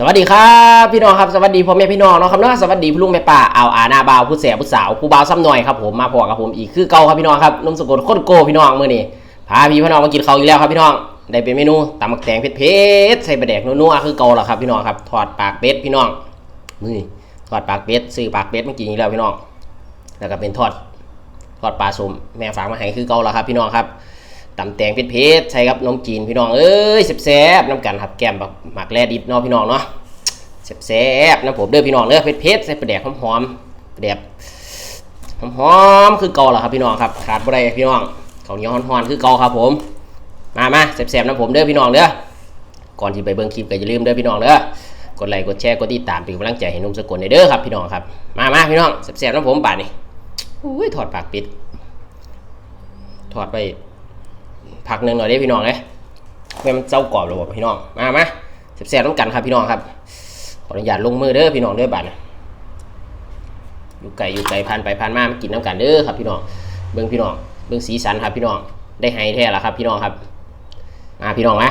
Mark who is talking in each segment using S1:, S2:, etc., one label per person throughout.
S1: สวัสดีครับพี่น้องครับสวัสดีพ่อแม่พี่น้องเนาะครับเนาะสวัสดีพี่ลุงแม่ป้าเอาอาหน้าบ่าวผู้แสบผู้สาวผู้บ่าวซ้ำหน่อยครับผมมาพอกับผมอีกคือเก่าครับพี่น้องครับนุ่มสกุลโคตรโกพี่น้องมื้อนี้พาพี่พี่น้องมากินข้าวอีกแล้วครับพี่น้องได้เป็นเมนูตำมักแตงเผ็ดๆใส่ปลาแดกนัวๆคือเก่าแล้วครับพี่น้องครับทอดปากเป็ดพี่น้องนี่ทอดปากเป็ดซื้อปากเป็ดมากินอีกแล้วพี่น้องแล้วก็เป็นทอดทอดปลาสมแม่ฝากมาให้คือเก่าแล้วครับพี่น้องครับ ตำแตงเผ็ดๆใส่กับนมจีนพี่น้องเอ้ยแซ่บๆน้ำกันครับแก้มแบบหมักแร่ดิบเนาะพี่น้องเนาะแซ่บๆนะผมเด้อพี่น้องเด้อเผ็ดๆใส่ปลาแดกหอมๆปลาแดกหอมๆคือเก่าล่ะครับพี่น้องครับขาดบ่ได้พี่น้องข้าวเหนียวฮ้อนๆคือเกาครับผมมามาแซ่บๆนะผมเด้อพี่น้องเด้อก่อนที่ไปเบิ่งคลิปก็อย่าลืมเด้อพี่น้องเด้อกดไลค์กดแชร์กดติดตามเป็นกำลังใจให้นุ่มสกลเด้อครับพี่น้องครับมามาพี่น้องแซ่บๆนะผมบาดนี้อุ้ยถอดปากปิดถอดไป ผักหนึ่งหน่อยได้พี่น้องเลยเพื่อมันเจ้ากรอบเลยบพี่น้อง มามาแซ่บๆต้องกันครับพี่น้องครับ ขออนุญาตลงมือเด้อพี่น้องเด้อบัดนอยู่ไก่อยู่ไก่พันไปพันมามากินน้ำกันเด้อครับพี่น้อง เบิ้งพี่น้อง เบิ้งสีสันครับพี่น้อง ได้ไฮแท้แล้วครับพี่น้องครับ มาพี่น้องมา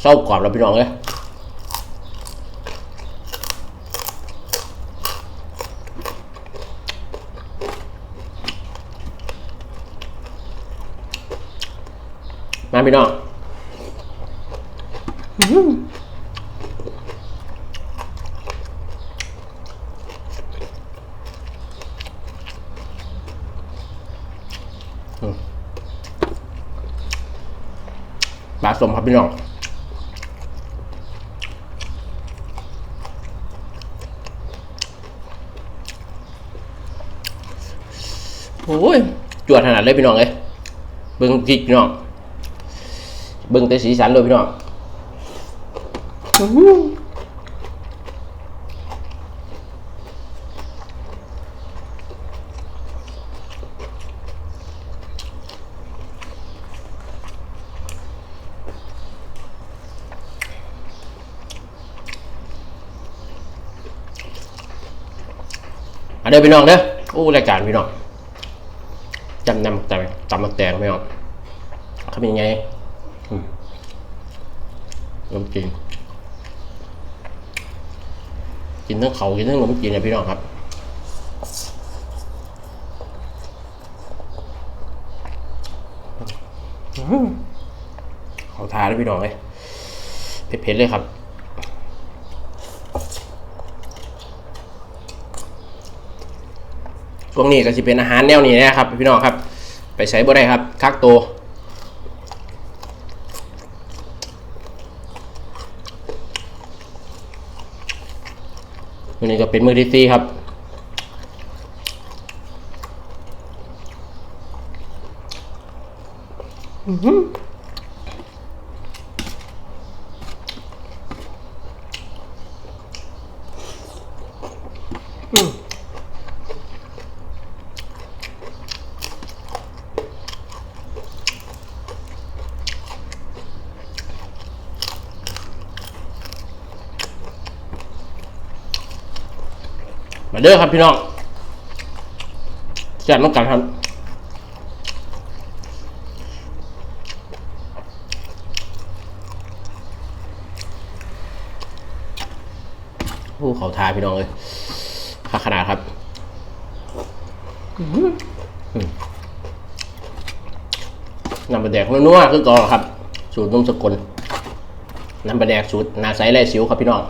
S1: เศร้ากรอบแล้วพี่น้องเลยมาพี่น้องปลาสมครับพี่น้อง โอ้ยจวดขนาดเลยพี่น้องเลยเบิ้งจิกพี่น้องเบิ้งแต่สีสันเลยพี่น้องอื้อหือมาเด้อพี่น้องเด้อโอ้รายการพี่น้อง จำนำแต่จำมาแตงไม่ออกเขาเป็นยังไงอืมขนมจีนกินทั้งเขากินทั้งขนมจีนนะพี่น้องครับเขาทาด้วยพี่น้องเลยเผ็ดๆเลยครับ วงนี้ก็จะเป็นอาหารแนวนี้นะครับพี่น้องครับ ไปใช้บ่ได้ครับคักโตวันนี้ก็เป็นมือที่สี่ครับมา เด้อครับพี่น้องแซ่บน้ำกันครับโอ้เขาทาพี่น้องเลยค่าขนาดครับอื้อหืออืมน้ำปลาแดกนัวๆคือกองครับ สูตรนุ่มสกุลน้ำปลาแดกสูตรนาใสไรสิวครับพี่น้อง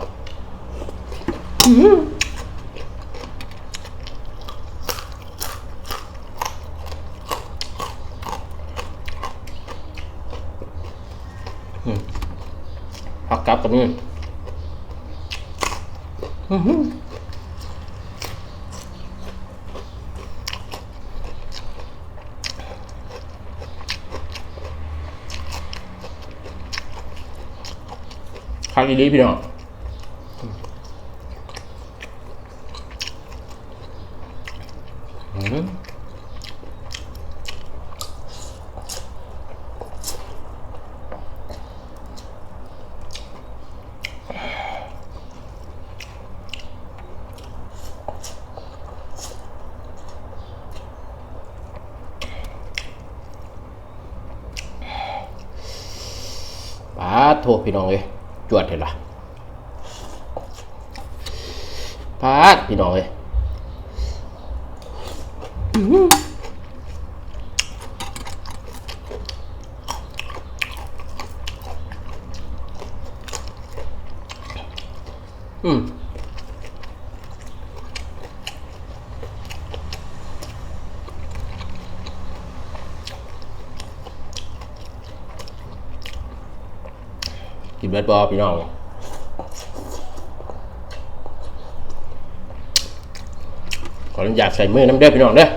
S1: ผักกับกับนี่ข้าวดีๆพี่น้อง โทพี่น้องเลยจวดเห็นละพาดพี่น้องเลยอืม เบิดบอพี่น้องขออนุญาตใส่มือน้ำเด้อพี่น้องเด้อ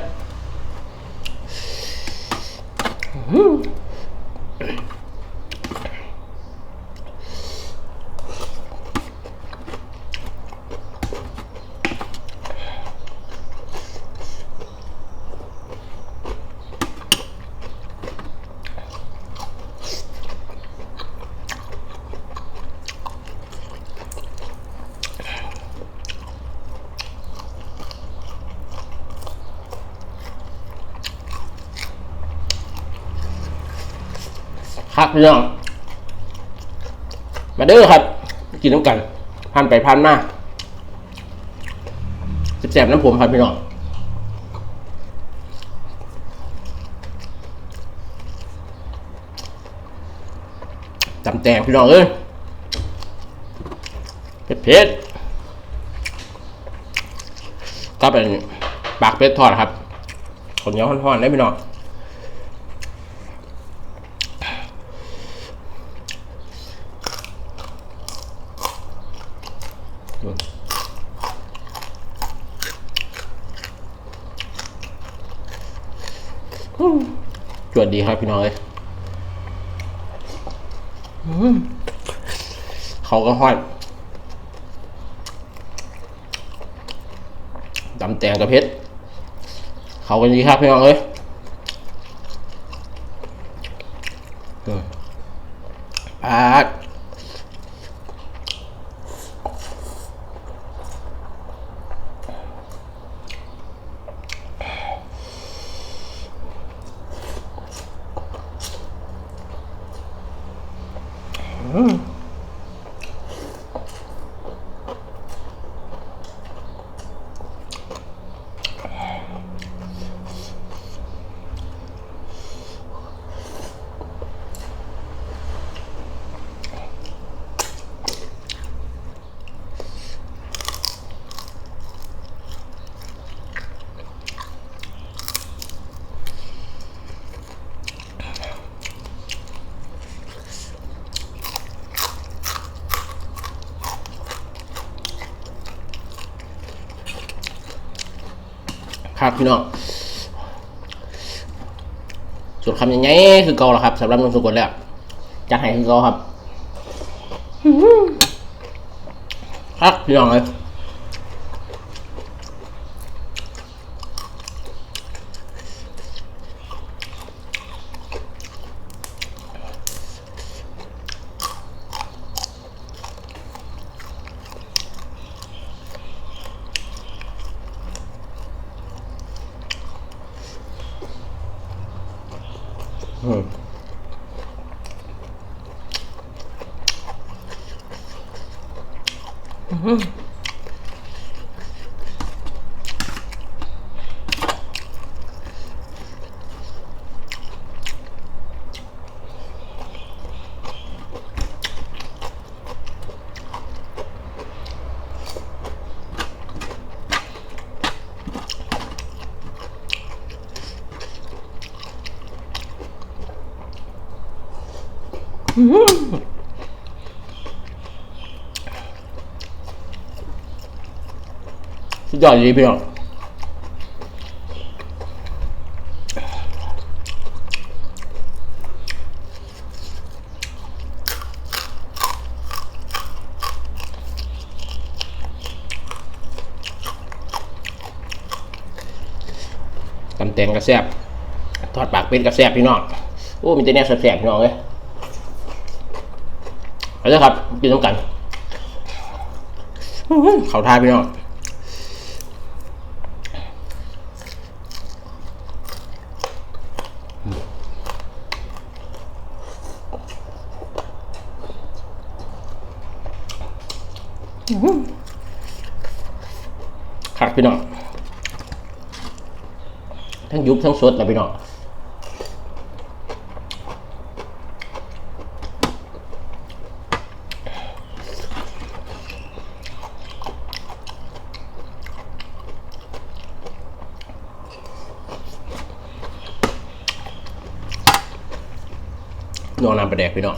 S1: ครับพี่น้อง มาเด้อครับ กินน้ำกันพันไปพันมาแสบๆน้ำผมครับพี่น้องจำแตงพี่น้องเอ้ยเผ็ดเผ็ดๆก็เป็นปากเป็ดทอดครับคนเหนียวห่อนๆได้พี่น้อง ดดีครับพี่น้องเลยอืมเขาก็ห้อยดำแตงกระเพชรเขากันดีครับพี่น้องเลยอืมปาด ครับพี่น้องส่วนคำยังไงคือเกาละครับสำหรับนมสกุลแล้วจัดให้คือเกาครับครับพี่น้องเลยอืม สุดยอดเลยพี่น้องำแตงกระแซบทอดปากเป็ดกระแซบพี่น้อง โอ้มีแต่เนี่ยแซบๆพี่น้องเลย เอาเลยครับ กินน้ำกันอื้อหือเขาทาพี่น้องขัดพี่น้องทั้งยุบทั้งสดนะพี่น้อง นอนนำประแดกพี่น้อง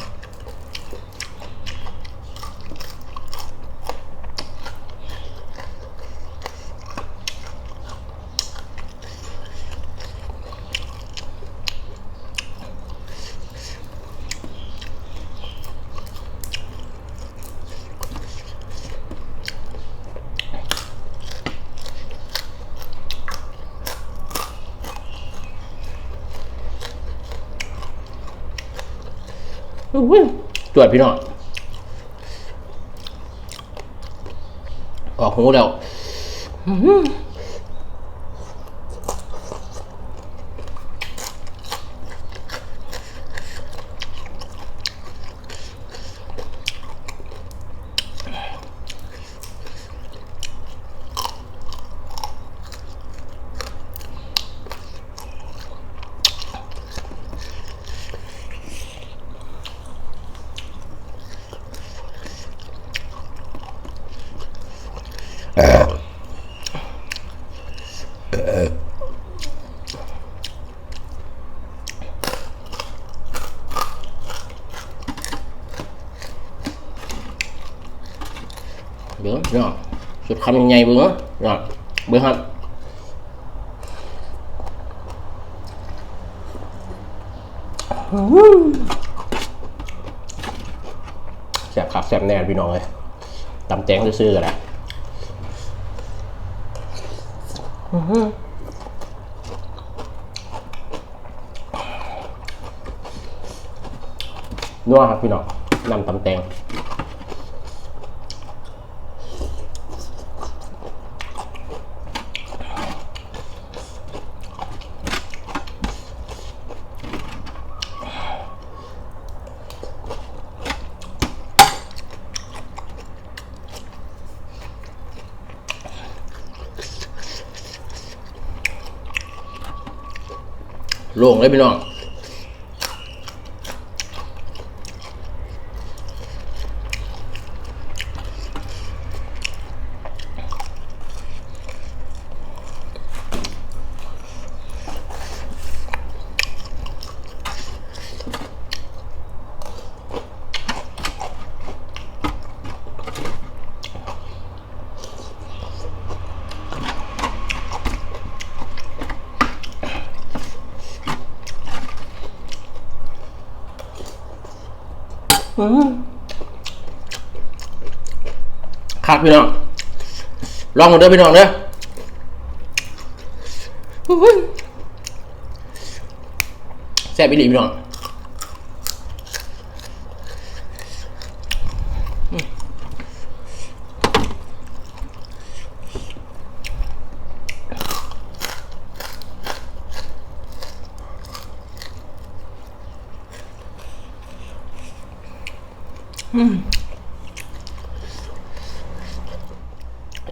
S1: อุ้ยจวดพี่น้องออกหูแล้ว เบิ้งเน้องสุดคำยังไงเบิ้งพี่น้อเบิ้งครับแซ่บครับแซ่บแน่พี่น้องเลยตำแจงซื่อๆกันแหละนัวครับพี่น้องนำตำแตง ล่งเลยพี่น้อง ครับพี่น้อง ลองหมดเด้อพี่น้องเด้ออุ้ยแซ่บอีหลีพี่น้อง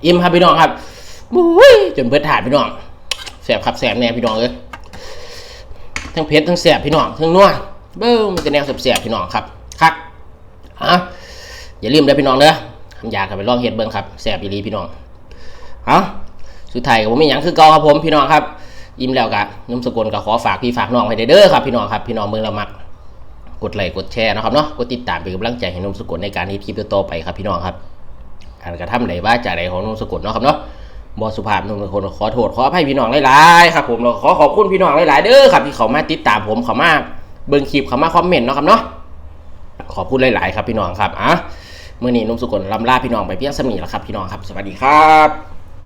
S1: อิ่มครับพี่น้องครับบุ้ยจนเบิดถาดพี่น้องแสบครับแสบแน่พี่น้องเอ้ยทั้งเผ็ดทั้งแสบพี่น้องทั้งนัวเบิ้มมันจะแนวแสบๆพี่น้องครับคักฮะอย่าลืมเด้อพี่น้องเด้อทำยากันไปลองเฮ็ดเบิ้งครับแสบอีหลีพี่น้องเอ้าสุดท้ายก็บ่มีหยังคือเกาครับผมพี่น้องครับอิ่มแล้วกะนุ่มสกุลก็ขอฝากพี่ฝากน้องไว้เด้อครับพี่น้องครับพี่น้องเมืองละมัก กดไลค์กดแชร์นะครับเนาะกดติดตามเป็นกำลังใจให้นุ่มสกุลในการที่คลิปต่อไปครับพี่น้องครับการกระทำใดว่าจาใดของนุ่มสกุลเนาะครับเนาะบอสุภาพนุ่มคนขอโทษขออภัยพี่น้องหลายๆครับผมเราขอขอบคุณพี่น้องหลายๆเด้อครับที่เขามาติดตามผมเขามาเบิ่งคลิปเขามาคอมเมนต์เนาะครับเนาะขอบคุณหลายๆครับพี่น้องครับอะเมื่อนี้นุ่มสกุลลำลาพี่น้องไปเพียงสมีแล้วครับพี่น้องครับ สวัสดีครับ